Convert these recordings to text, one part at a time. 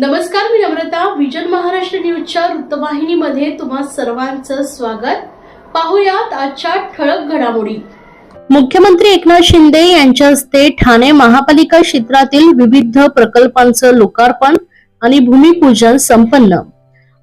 नमस्कार मी नम्रता. विजन महाराष्ट्र न्यूजच्या वृत्तवाहिनीमध्ये तुम्हा सर्वांचं स्वागत. पाहुयात आजच्या ठळक घडामोडी. मुख्यमंत्री एकनाथ शिंदे यांच्या हस्ते ठाणे महापालिका क्षेत्रातील विविध प्रकल्पांचं लोकार्पण आणि भूमिपूजन संपन्न.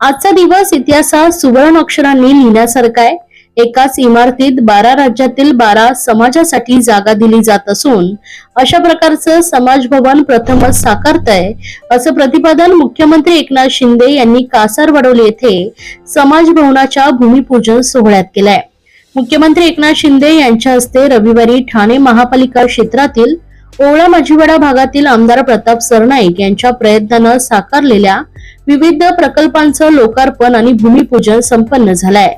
आजचा दिवस इतिहासात सुवर्ण अक्षरांनी लिहिण्यासारखा आहे. एकाच इमारतीत बारा राज्यातील बारा समाजासाठी जागा दिली जात असून अशा प्रकारचं समाज भवन प्रथमच साकारत आहे असं प्रतिपादन मुख्यमंत्री एकनाथ शिंदे यांनी कासारवडोली येथे समाज भवनाच्या भूमिपूजन सोहळ्यात केलंय. मुख्यमंत्री एकनाथ शिंदे यांच्या हस्ते रविवारी ठाणे महापालिका क्षेत्रातील ओवळा माझीवाडा भागातील आमदार प्रताप सरनाईक यांच्या प्रयत्नानं साकारलेल्या विविध प्रकल्पांचं लोकार्पण आणि भूमिपूजन संपन्न झालंय.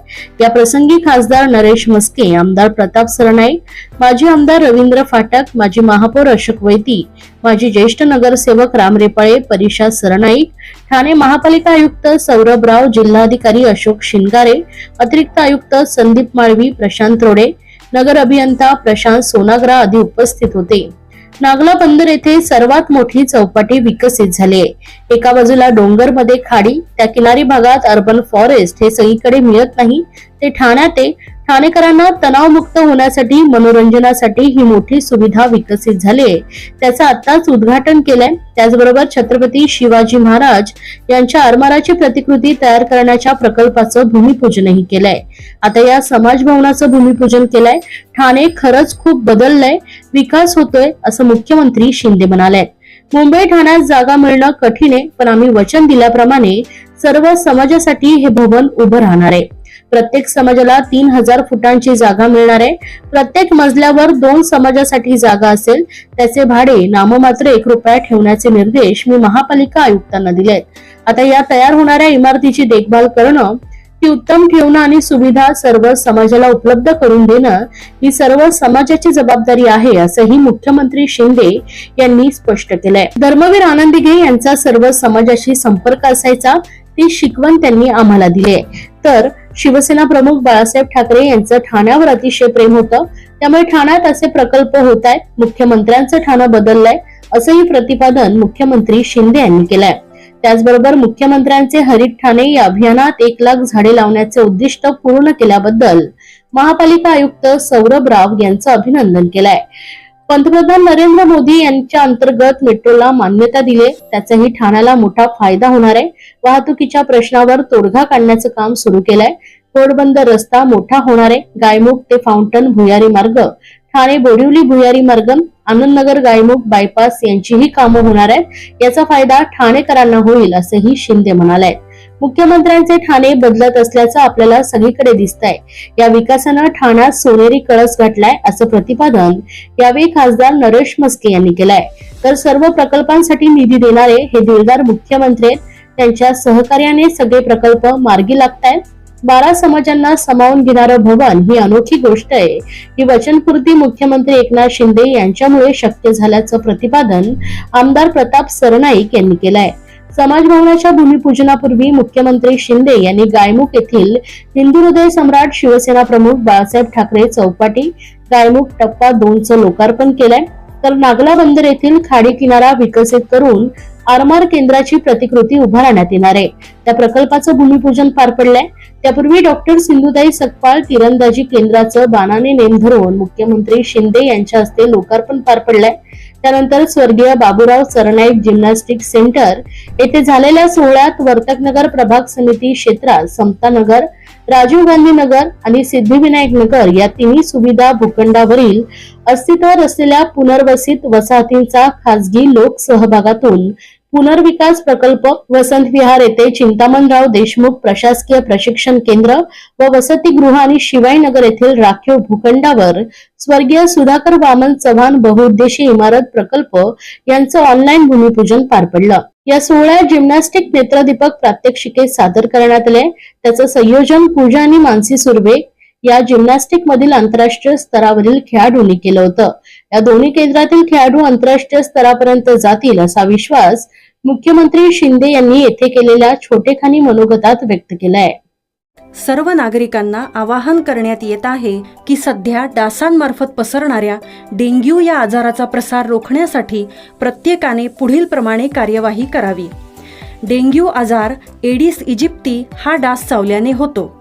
या प्रसंगी खासदार नरेश मस्के आमदार प्रताप सरनाईक माजी आमदार रवींद्र फाटक माजी महापौर अशोक वैती माजी ज्येष्ठ नगरसेवक राम रेपाळे परिषा सरनाईक ठाणे महापालिका आयुक्त सौरभ राव जिल्हाधिकारी अशोक शिंगारे अतिरिक्त आयुक्त संदीप माळवी प्रशांत रोडे नगर अभियंता प्रशांत सोनाग्रा आदी उपस्थित होते. नागला बंदर येथे सर्वात मोठी चौपाटी विकसित झाली आहे. एका बाजूला डोंगरमध्ये खाडी त्या किनारी भागात अर्बन फॉरेस्ट हे सगळीकडे मिळत नाही ते ठाण्यात ठाणेकरांना तणावमुक्त होण्यासाठी मनोरंजनासाठी ही मोठी सुविधा विकसित झाली आहे. त्याचं आताच उद्घाटन केलंय. त्याचबरोबर छत्रपती शिवाजी महाराज यांच्या आरमाराची प्रतिकृती तयार करण्याच्या प्रकल्पाचं भूमिपूजनही केलंय. आता या समाज भवनाचं भूमिपूजन केलंय. ठाणे खरंच खूप बदललंय. विकास होतोय असं मुख्यमंत्री शिंदे म्हणाले मुंबई ठाण्यात जागा मिळणं कठीण आहे पण आम्ही वचन दिल्याप्रमाणे सर्व समाजासाठी हे भवन उभं राहणार आहे. प्रत्येक समाजाला तीन हजार फुटांची जागा मिळणार आहे. प्रत्येक मजल्यावर दोन समाजासाठी जागा असेल. त्याचे भाडे नाममात्र एक रुपया ठेवण्याचे निर्देश मी महापालिका आयुक्तांना दिलेत. आता या तयार होणाऱ्या इमारतीची देखभाल करणं ती उत्तम ठेवणं आणि सुविधा सर्व समाजाला उपलब्ध करून देणं ही सर्व समाजाची जबाबदारी आहे असंही मुख्यमंत्री शिंदे यांनी स्पष्ट केलंय. धर्मवीर आनंदिगे यांचा सर्व समाजाशी संपर्क असायचा ती शिकवण त्यांनी आम्हाला दिली तर शिवसेना प्रमुख बाळासाहेब ठाकरे यांचं ठाण्यावर अतिशय प्रेम होतं. त्यामुळे ठाण्यात असे प्रकल्प होत आहेत. मुख्यमंत्र्यांचं ठाणं बदललंय. असंही प्रतिपादन मुख्यमंत्री शिंदे यांनी केलंय. त्याचबरोबर मुख्यमंत्र्यांचे हरित ठाणे या अभियानात एक लाख झाडे लावण्याचे उद्दिष्ट पूर्ण केल्याबद्दल महापालिका आयुक्त सौरभ राव यांचं अभिनंदन केलंय. पंतप्रधान नरेंद्र मोदी यांच्या अंतर्गत मेट्रोला मान्यता दिली त्याचाही ठाण्याला मोठा फायदा होणार आहे. वाहतुकीच्या प्रश्नावर तोडगा काढण्याचं काम सुरू केलंय. घोडबंदर रस्ता मोठा होणार आहे. गायमुख ते फाउंटन भुयारी मार्ग ठाणे बोरिवली भुयारी मार्ग आनंदनगर गायमुख बायपास यांचीही कामं होणार आहेत. याचा फायदा ठाणेकरांना होईल असंही शिंदे म्हणाले मुख्यमंत्र्यांचे ठाणे बदलत असल्याचं आपल्याला सगळीकडे दिसतंय. या विकासानं ठाण्यात सोनेरी कळस घातलाय असं प्रतिपादन यावेळी खासदार नरेश मस्के यांनी केलंय. तर सर्व प्रकल्पांसाठी निधी देणारे हे दिलदार मुख्यमंत्री आहेत. त्यांच्या सहकार्याने सगळे प्रकल्प मार्गी लागतायत. बारा समाजांना सामावून घेणारं भवन ही अनोखी गोष्ट आहे. ही वचनपूर्ती मुख्यमंत्री एकनाथ शिंदे यांच्यामुळे शक्य झाल्याचं प्रतिपादन आमदार प्रताप सरनाईक यांनी केलंय. समाज भवनाच्या भूमिपूजनापूर्वी मुख्यमंत्री शिंदे यांनी गायमुख येथील हिंदू हृदय सम्राट शिवसेना प्रमुख बाळासाहेब ठाकरे चौपाटी गायमुख टप्पा दोनचं लोकार्पण केलंय. तर नागला बंदर येथील खाडी किनारा विकसित करून आरमार केंद्राची प्रतिकृती उभारण्यात येणार आहे. त्या प्रकल्पाचं भूमिपूजन पार पडलंय. त्यापूर्वी डॉक्टर सिंधुताई सकपाळ तिरंदाजी केंद्राचं बाणाने नेम धरून मुख्यमंत्री शिंदे यांच्या हस्ते लोकार्पण पार पडलंय. त्यानंतर स्वर्गीय बाबूराव सरनाईक जिम्नॅस्टिक सेंटर येथे झालेल्या सोहळ्यात वर्तकनगर प्रभाग समिती क्षेत्रात समतानगर राजीव गांधी नगर आणि सिद्धिविनायक नगर या तिन्ही सुविधा भूखंडावरील अस्तित्वात असलेल्या पुनर्वसित वसाहतींचा खासगी लोक सहभागातून पुनर्विकास प्रकल्प वसंत विहार येथे चिंतामणराव देशमुख प्रशासकीय प्रशिक्षण केंद्र व वसतिगृह आणि शिवाईनगर येथील राखीव भूखंडावर स्वर्गीय सुधाकर वामन चव्हाण बहुउद्देशीय इमारत प्रकल्प यांचं ऑनलाईन भूमिपूजन पार पडलं. या सोहळ्यात जिम्नॅस्टिक नेत्रदीपक प्रात्यक्षिके सादर करण्यात आले. त्याचं संयोजन पूजा आणि मानसी सुर्वे या जिम्नॅस्टिक मधील आंतरराष्ट्रीय स्तरावरील खेळाडूंनी केलं होतं. या दोन्ही केंद्रातील खेळाडू आंतरराष्ट्रीय स्तरापर्यंत जातील असा विश्वास मुख्यमंत्री शिंदे यांनी येथे केलेल्या छोटेखानी मनोगतात व्यक्त केलाय. सर्व नागरिकांना आवाहन करण्यात येत आहे की सध्या डासांमार्फत पसरणाऱ्या डेंग्यू या आजाराचा प्रसार रोखण्यासाठी प्रत्येकाने पुढील प्रमाणे कार्यवाही करावी. डेंग्यू आजार एडिस इजिप्ती हा डास चावल्याने होतो.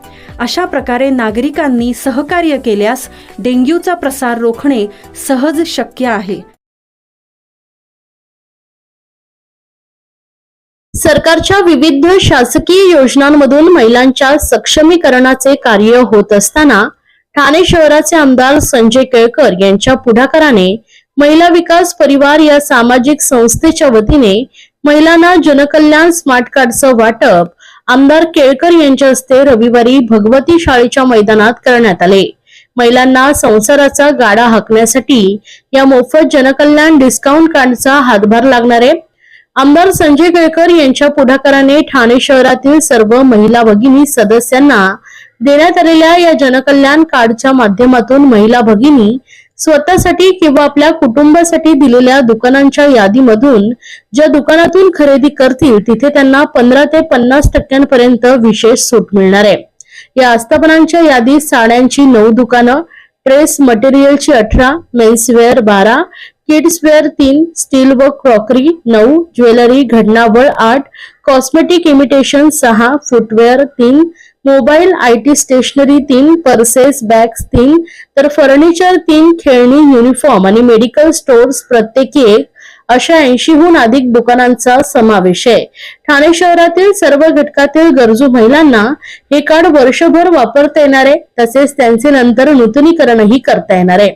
अशा प्रकारे नागरिकांनी सहकार्य केल्यास डेंग्यूचा प्रसार रोखणे सहज शक्य आहे. सरकारच्या विविध शासकीय योजनांमधून महिलांच्या सक्षमीकरणाचे कार्य होत असताना ठाणे शहराचे आमदार संजय केळकर यांच्या पुढाकाराने महिला विकास परिवार या सामाजिक संस्थेच्या वतीने महिलांना जनकल्याण स्मार्ट कार्डचं वाटप आमदार केळकर यांच्या हस्ते रविवारी भगवती शाळेच्या मैदानात करण्यात आले. महिलांना संसाराचा गाडा हाकण्यासाठी या मोफत जनकल्याण डिस्काउंट कार्डचा हातभार लागणार आहे. आमदार संजय केळकर यांच्या पुढाकाराने ठाणे शहरातील सर्व महिला भगिनी सदस्यांना देण्यात आलेल्या या जनकल्याण कार्डच्या माध्यमातून महिला भगिनी स्वतःसाठी किंवा आपल्या कुटुंबासाठी दिलेल्या दुकानांच्या यादीमधून ज्या दुकानातून खरेदी करतील तिथे त्यांना पंधरा ते पन्नास टक्क्यांपर्यंत विशेष सूट मिळणार आहे. या आस्थापनांच्या यादीत साड्यांची नऊ दुकानं ड्रेस मटेरियलची अठरा मेन्सवेअर बारा किड्सवेअर तीन स्टील व क्रॉकरी नऊ ज्वेलरी घडणावळ आठ कॉस्मेटिक इमिटेशन सहा फुटवेअर तीन मोबाईल आय टी स्टेशनरी तीन पर्सेस बॅग्स तीन तर फर्निचर तीन खेळणी युनिफॉर्म आणि मेडिकल स्टोअर्स प्रत्येकी एक अशा ऐंशीहून अधिक दुकानांचा समावेश आहे. ठाणे शहरातील सर्व घटकातील गरजू महिलांना हे कार्ड वर्षभर वापरता येणार आहे तसेच त्यांचे नंतर नूतनीकरणही करता येणार आहे.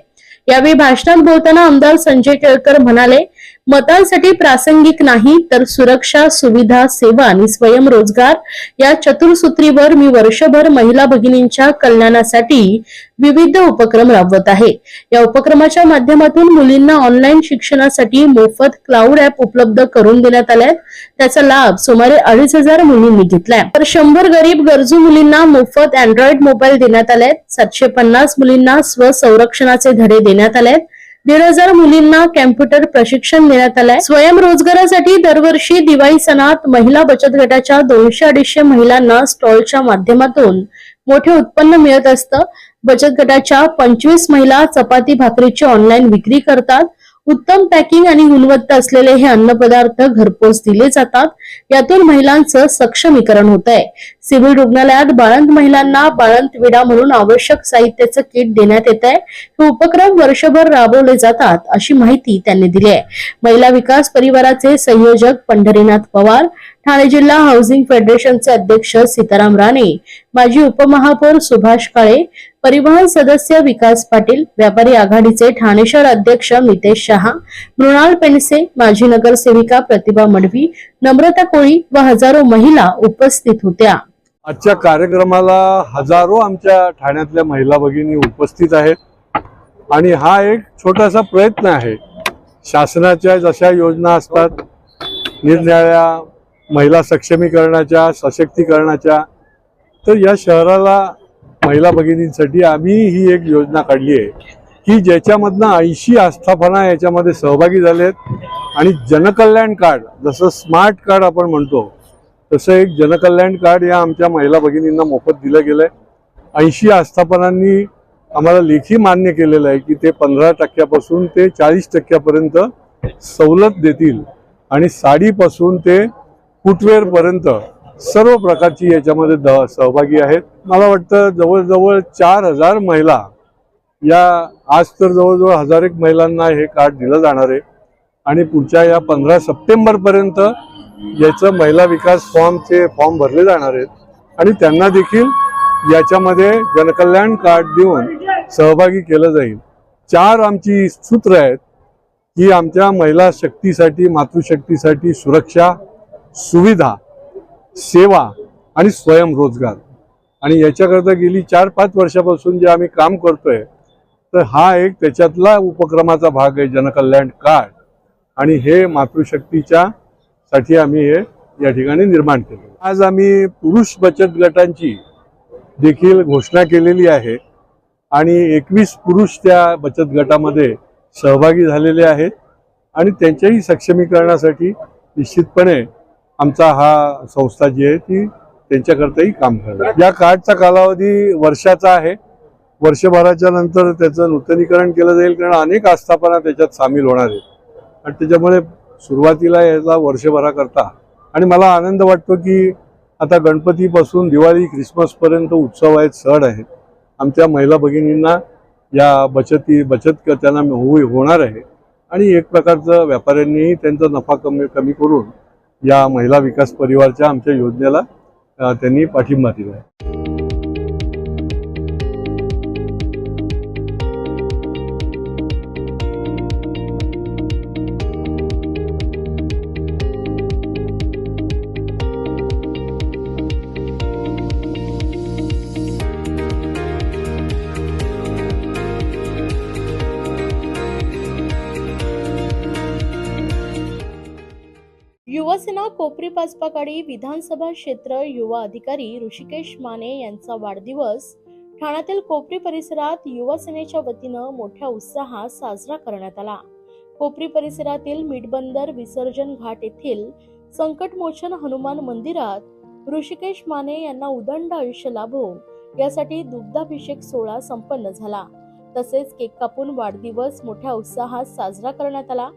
यावेळी भाषणात बोलताना आमदार संजय केळकर म्हणाले मतांसाठी प्रासंगिक नाही तर सुरक्षा सुविधा सेवा आणि स्वयंरोजगार या चतुर्सूत्रीवर मी वर्षभर महिला भगिनींच्या कल्याणासाठी विविध उपक्रम राबवत आहे. या उपक्रमाच्या माध्यमातून मुलींना ऑनलाईन शिक्षणासाठी मोफत क्लाउड ऍप उपलब्ध करून देण्यात आले त्याचा लाभ सुमारे अडीच हजार मुलींनी घेतलाय. तर शंभर गरीब गरजू मुलींना मोफत अँड्रॉइड मोबाईल देण्यात आले सातशे पन्नास मुलींना स्वसंरक्षणाचे धडे देण्यात आले दीड हजार मुलींना कॅम्प्युटर प्रशिक्षण देण्यात आलंय. स्वयंरोजगारासाठी दरवर्षी दिवाळी सणात महिला बचत गटाच्या दोनशे अडीचशे महिलांना स्टॉलच्या माध्यमातून मोठे उत्पन्न मिळत असतं. बचत गटाच्या पंचवीस महिला चपाती भाकरीची ऑनलाईन विक्री करतात. उत्तम पॅकिंग आणि गुणवत्ता असलेले हे अन्नपदार्थ घरपोच दिले जातात. यातून महिलांचं सक्षमीकरण होत आहे सिव्हिल रुग्णालयात बाळंत महिलांना बाळंत विडा म्हणून आवश्यक साहित्याचं किट देण्यात येत आहे हे उपक्रम वर्षभर राबवले जातात अशी माहिती त्यांनी दिली आहे महिला विकास परिवाराचे संयोजक पंढरीनाथ पवार ठाणे जिल्हा हाऊसिंग फेडरेशनचे अध्यक्ष सीताराम राणे माजी उपमहापौर सुभाष काळे परिवहन सदस्य विकास पाटील व्यापारी आघाडीचे ठाणे शहर अध्यक्ष मितेश शहा मृणाल पेंडसे माजी नगरसेविका प्रतिभा मडवी नम्रता कोळी व हजारो महिला उपस्थित होत्या. आजच्या कार्यक्रमाला हजारो आमच्या ठाण्यातल्या महिला भगिनी उपस्थित आहेत. आणि हा एक छोटासा प्रयत्न आहे. शासनाच्या जशा योजना असतात निरनिराळ्या महिला सक्षमीकरणाच्या सशक्तीकरणाच्या तर या शहराला महिला भगिनींसाठी आम्ही ही एक योजना काढली आहे की ज्याच्यामधनं ऐंशी आस्थापना याच्यामध्ये सहभागी झालेत. आणि जनकल्याण कार्ड जसं स्मार्ट कार्ड आपण म्हणतो तसं एक जनकल्याण कार्ड या आमच्या महिला भगिनींना मोफत दिलं गेलंय. ऐंशी आस्थापनांनी आम्हाला लेखी मान्य केलेलं आहे की ते पंधरा टक्क्यापासून ते चाळीस टक्क्यापर्यंत सवलत देतील आणि साडीपासून ते फुटवेअरपर्यंत सर्व प्रकारची याच्यामध्ये द सहभागी आहेत. मला वाटतं जवळजवळ चार हजार महिला या आज तर जवळजवळ हजार एक महिलांना हे कार्ड दिलं जाणार आहे. आणि पुढच्या या पंधरा सप्टेंबरपर्यंत याचं महिला विकास फॉर्मचे फॉर्म भरले जाणार आहेत. आणि त्यांना देखील याच्यामध्ये जनकल्याण कार्ड देऊन सहभागी केलं जाईल. चार आमची सूत्र आहेत की आमच्या महिला शक्तीसाठी मातृशक्तीसाठी सुरक्षा सुविधा सेवा आणि स्वयंरोजगार आणि याच्याकरता गेली चार पाच वर्षापासून जे आम्ही काम करतोय तर हा एक त्याच्यातला उपक्रमाचा भाग आहे जनकल्याण कार्ड. आणि हे मातृशक्तीच्या साठी आम्ही हे या ठिकाणी निर्माण केलं आज आम्ही पुरुष बचत गटांची देखील घोषणा केलेली आहे आणि एकवीस पुरुष त्या बचत गटामध्ये सहभागी झालेले आहेत आणि त्यांच्याही सक्षमीकरणासाठी निश्चितपणे आमचा हा संस्था जी आहे ती त्यांच्याकरताही काम करणार या कार्डचा कालावधी वर्षाचा आहे. वर्षभराच्या नंतर त्याचं नूतनीकरण केलं जाईल कारण अनेक आस्थापना त्याच्यात सामील होणार आहेत. आणि त्याच्यामुळे सुरुवातीला याला वर्षभराकरता. आणि मला आनंद वाटतो की आता गणपतीपासून दिवाळी ख्रिसमसपर्यंत उत्सव आहेत सण आहेत. आमच्या महिला भगिनींना या बचती बचत त्यांना होऊ होणार आहे. आणि एक प्रकारचं व्यापाऱ्यांनीही त्यांचा नफा कमी कमी करून या महिला विकास परिवारच्या आमच्या योजनेला त्यांनी पाठिंबा दिला आहे भाजपाकडे विधानसभा क्षेत्र युवा अधिकारी ऋषिकेश माने यांचा वाढदिवस. ठाण्यातील कोपरी परिसरात युवासेनेच्या वतीनं मोठ्या उत्साहात साजरा करण्यात आला. कोपरी परिसरातील मिटबंदर विसर्जन घाट येथील संकटमोचन हनुमान मंदिरात ऋषिकेश माने यांना उदंड आयुष्य लाभो यासाठी दुग्धाभिषेक सोहळा संपन्न झाला. तसेच केक कापून वाढदिवस मोठ्या उत्साहात साजरा करण्यात आला.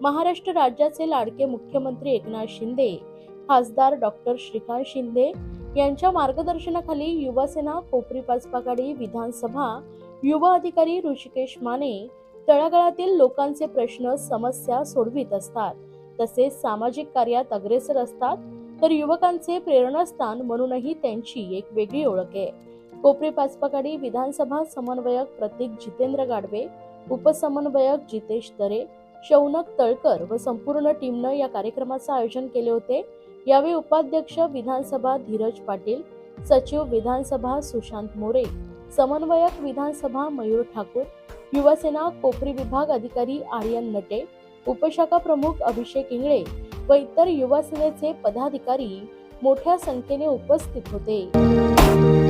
महाराष्ट्र राज्याचे लाडके मुख्यमंत्री एकनाथ शिंदे खासदार डॉक्टर श्रीकांत शिंदे यांच्या मार्गदर्शनाखाली युवासेना कोपरी पाचपाकाडी विधानसभा युवा अधिकारी ऋषिकेश माने तळागाळातील लोकांचे प्रश्न समस्या सोडवित असतात. तसेच सामाजिक कार्यात अग्रेसर असतात तर युवकांचे प्रेरणास्थान म्हणूनही त्यांची एक वेगळी ओळख आहे. कोपरी पाचपाकाडी विधानसभा समन्वयक प्रतीक जितेंद्र गाडवे उपसमन्वयक जितेश दरे शौनक तळकर व संपूर्ण टीमनं या कार्यक्रमाचं आयोजन केले होते. यावेळी उपाध्यक्ष विधानसभा धीरज पाटील सचिव विधानसभा सुशांत मोरे समन्वयक विधानसभा मयूर ठाकूर युवासेना कोपरी विभाग अधिकारी आर्यन नटे उपशाखा प्रमुख अभिषेक इंगळे व इतर युवासेनेचे पदाधिकारी मोठ्या संख्येने उपस्थित होते.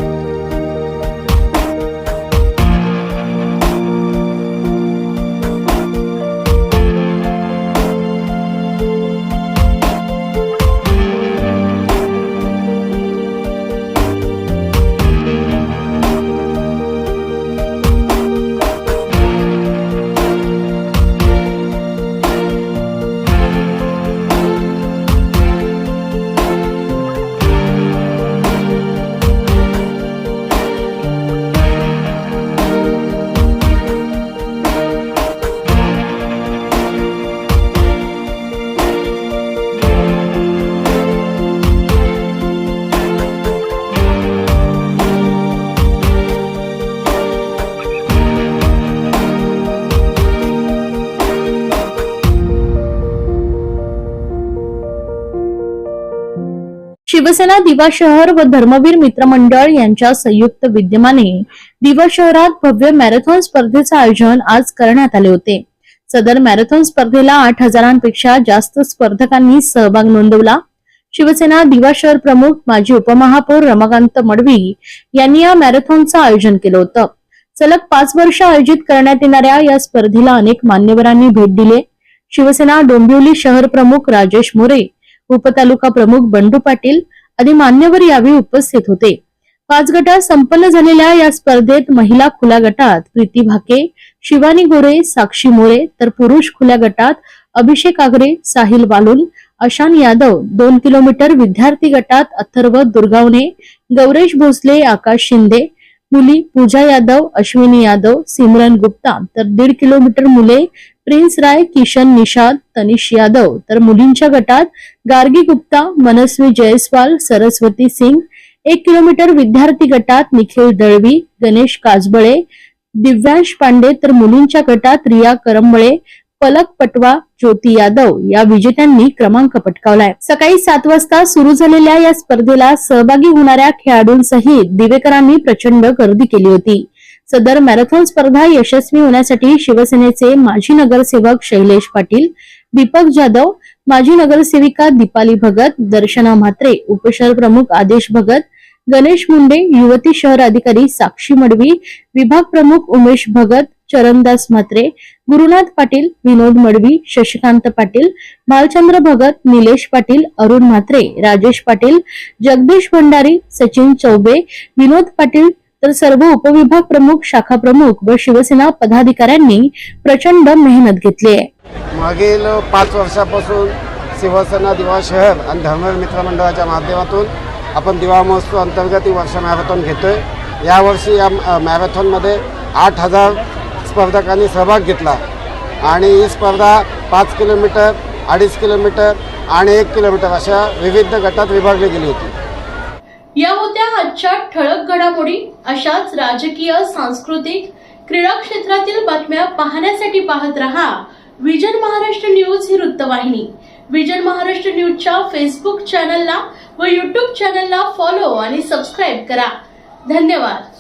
शिवसेना दिवा शहर व धर्मवीर मित्र मंडळ यांच्या संयुक्त विद्यमाने दिवा शहरात भव्य मॅरेथॉन स्पर्धेचे आयोजन आज करण्यात आले होते. सदर मॅरेथॉन स्पर्धेला आठ हजारांपेक्षा जास्त स्पर्धकांनी सहभाग नोंदवला. शिवसेना दिवा शहर प्रमुख माजी उपमहापौर रमाकांत मडवी यांनी या मॅरेथॉनचं आयोजन केलं होतं. सलग पाच वर्ष आयोजित करण्यात येणाऱ्या या स्पर्धेला अनेक मान्यवरांनी भेट दिले. शिवसेना डोंबिवली शहर प्रमुख राजेश मोरे उपतालुका प्रमुख बंडू पाटील आदी मान्यवर यावेळी उपस्थित होते. पाच गटात संपन्न झालेल्या या स्पर्धेत महिला खुल्या गटात प्रीती भाके शिवानी गोरे साक्षी मोरे तर पुरुष खुल्या गटात अभिषेक आगरे साहिल बालून अशान यादव दोन किलोमीटर विद्यार्थी गटात अथर्व दुर्गावणे गौरेश भोसले आकाश शिंदे मुली पूजा यादव अश्विनी यादव सिमरन गुप्ता तर दीड किलोमीटर मुले प्रिन्स राय किशन निषाद तनिष यादव. तर मुलींच्या गटात गार्गी गुप्ता मनस्वी जयस्वाल सरस्वती सिंग. एक किलोमीटर विद्यार्थी गटात निखिल दळवी गणेश काजबळे दिव्यांश पांडे तर मुलींच्या गटात रिया करंबळे पलक पटवा ज्योती यादव या विजेत्यांनी क्रमांक पटकावलाय. सकाळी सात वाजता सुरू झालेल्या या स्पर्धेला सहभागी होणाऱ्या खेळाडूंसहित दिवेकरांनी प्रचंड गर्दी केली होती. सदर मॅरेथॉन स्पर्धा यशस्वी होण्यासाठी शिवसेनेचे माजी नगरसेवक शैलेश पाटील दीपक जाधव माजी नगरसेविका दीपाली भगत दर्शना म्हात्रे उपशहर प्रमुख आदेश भगत गणेश मुंडे युवती शहर अधिकारी साक्षी मडवी विभाग प्रमुख उमेश भगत चरणदास म्हात्रे गुरुनाथ पाटील विनोद मडवी शशिकांत पाटील भालचंद्र भगत निलेश पाटील अरुण म्हात्रे राजेश पाटील जगदीश भंडारी सचिन चौबे विनोद पाटील तर सर्व उपविभाग प्रमुख शाखा प्रमुख व शिवसेना पदाधिकाऱ्यांनी प्रचंड मेहनत घेतली आहे. मागील पाच वर्षापासून शिवसेना दिवा शहर आणि धर्मवीर मित्र मंडळाच्या माध्यमातून आपण दिवा महोत्सव अंतर्गत ही वर्ष मॅरेथॉन घेतोय. यावर्षी या मॅरेथॉनमध्ये आठ हजार स्पर्धकांनी सहभाग घेतला. आणि ही स्पर्धा पाच किलोमीटर अडीच किलोमीटर आणि एक किलोमीटर अशा विविध गटात विभागली गेली होती. या होत्या आजच्या ठळक घडामोडी अशाच राजकीय सांस्कृतिक क्रीडा क्षेत्रातील बातम्या पाहण्यासाठी पाहत रहा विजन महाराष्ट्र न्यूज ही वृत्तवाहिनी. विजन महाराष्ट्र न्यूजच्या फेसबुक चॅनलला व युट्यूब चॅनलला फॉलो आणि सबस्क्राईब करा. धन्यवाद.